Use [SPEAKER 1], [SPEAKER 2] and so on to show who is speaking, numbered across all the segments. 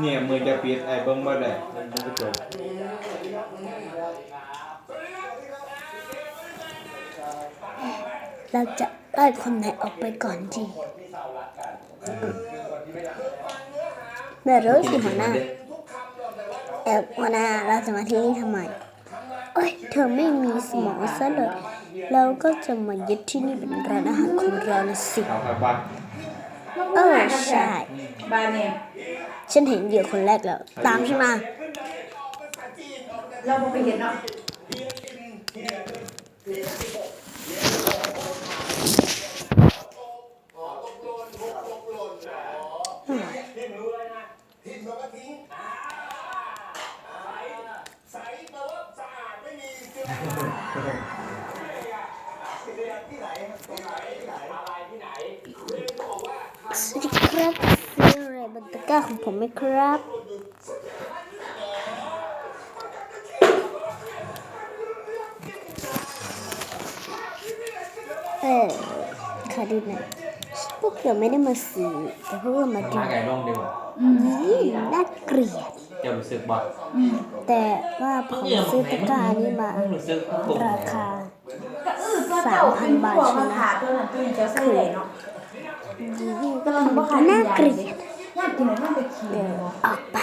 [SPEAKER 1] เนี่ยมือจะปิดไอ้เบิ้งบ่ได้มันบ่จบ
[SPEAKER 2] เราจะไล่คนไหนออกไปก่อนดีแม่รู้สิหัวหน้าแอบหัวหน้าเราจะมาที่นี่ทำไมเอ้ยเธอไม่มีสมองซะเลยเราก็จะมายึดที่นี่เป็นร้านอาหารของเรานะสิ
[SPEAKER 1] เอาครับว่า
[SPEAKER 2] เออใช่
[SPEAKER 3] บ้านเนี่ย
[SPEAKER 2] ฉันเห็นเหยื่อคนแรกแล้ว ตามฉันมา
[SPEAKER 3] เราบ่ไปเห็นเนาะ
[SPEAKER 2] สวัสดีครับซื้ออะไรบนตะกร้าของผมไหมครับเออขอดูหน่อยพวกเราไม่ได้มาซื้อแต่พวกเรามาดู
[SPEAKER 1] มาไก่น่องดีกว่า
[SPEAKER 2] ยี่น่าเกลียด
[SPEAKER 1] เจ้ารู้สึกบ่
[SPEAKER 2] แต่ว่าผมซื้อตะกร้านี้มา
[SPEAKER 1] รู้สึกปุ๊บ
[SPEAKER 2] ราคา
[SPEAKER 3] สามพันบาทใช่ไหมตัว นั้นตัวนี้จะใส่เลยเนาะ
[SPEAKER 2] ยี่ก็ทำให้น่าเกลียด
[SPEAKER 3] ยากกินอะไรต้องไปขี่
[SPEAKER 2] เดินออกไป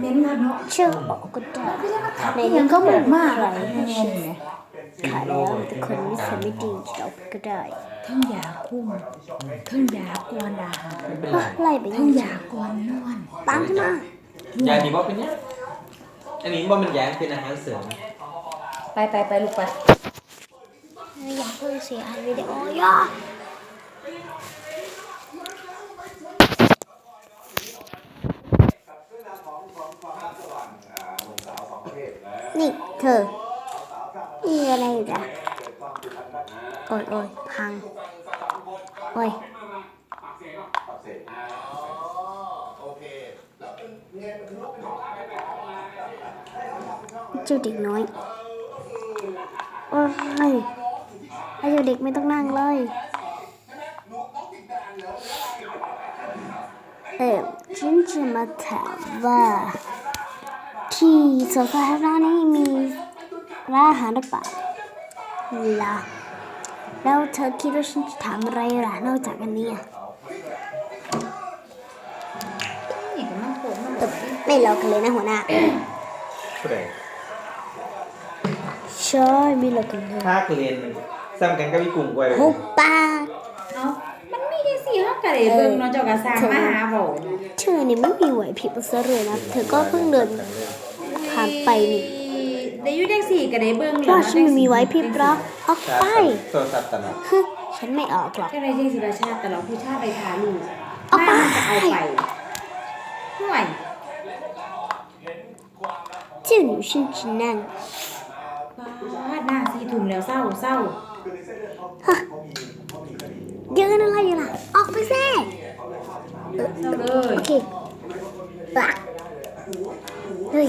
[SPEAKER 3] เน้นนะเนาะ
[SPEAKER 2] เชื่อออกก็ได้ในนี้ก็
[SPEAKER 3] ก็
[SPEAKER 2] ไม่
[SPEAKER 3] แบบ
[SPEAKER 2] มี
[SPEAKER 3] มากเลยเนีย
[SPEAKER 2] ฉั
[SPEAKER 3] นไหม
[SPEAKER 2] ขายแล้วแต่คนนิสัยไม่ดีจะออกก็ได้
[SPEAKER 3] ทั้งยาคุ้มทั้งยากวนอาหาร
[SPEAKER 1] ไล่
[SPEAKER 2] ไป
[SPEAKER 3] ทั้
[SPEAKER 2] ง
[SPEAKER 3] ยากวนนอน
[SPEAKER 2] ตามฉันมายา
[SPEAKER 1] ดีบ่เป็นเนี้ยอันนี้บ่เป็นยาเป็นอาหารเสริม
[SPEAKER 3] ไปไปไปลูกไป
[SPEAKER 2] อยากเพิ่งเสียอันวิดีโอย่อ นี่ เธอมีอะไรอีกอะโอ้ยโอ้ยพัง โอ้ยเจ้าเด็กน้อย โอ้ยไอ้เจ้าเด็กไม่ต้องนั่งเลย เออฉันจะมาถามว่า ที่สวนสาธารณะนี้มีร้านอาหารหรือเปล่าล่ะแล้วเธอคิดว่าฉันจะถามอะไรล่ะนอกจากอันนี้อะ
[SPEAKER 3] นี่ก็มันโผล่มัน
[SPEAKER 2] แต่ไม่รอกันเลยนะหัวหน้า
[SPEAKER 1] ผู้ใด
[SPEAKER 2] ใช่ไม่รอกันเลย
[SPEAKER 1] ภาคเรียนซ้ำกันกับพี่กุ้งไว้
[SPEAKER 2] หุบปาก
[SPEAKER 3] เอามันมีจังซี่เฮาก็ได้เบิ่งเนาะเจ้าก็สร้างมาหาเว้า
[SPEAKER 2] เธอนี่ไม่มีไหวพริบซะเลยนะ เธอก็เพิ่งเดิน ผ่านไปนี่
[SPEAKER 3] ได้อยู่จังซี่ก็ได้เบิ่ง
[SPEAKER 2] เพราะฉันไม่มีไหวพริบหรอกออก
[SPEAKER 1] ชา
[SPEAKER 2] ไป
[SPEAKER 1] ติโทรศัพท์ตลอด
[SPEAKER 2] ฮึฉันไม่ออกหรอก
[SPEAKER 3] จังได๋จังสิประชาติแต่ละผู้ชาติไปทาลูก
[SPEAKER 2] เอาไป
[SPEAKER 3] หน้ามันจะเอาไปห่วย
[SPEAKER 2] เจ้าหนูฉันจะนั่ง
[SPEAKER 3] วาดหน้าสีถุงแล้วเศร้าเศร้า
[SPEAKER 2] เดินอะไรอยู่ล่ะ ออกไปสิ
[SPEAKER 3] เศร้าเลย
[SPEAKER 2] โอเค 对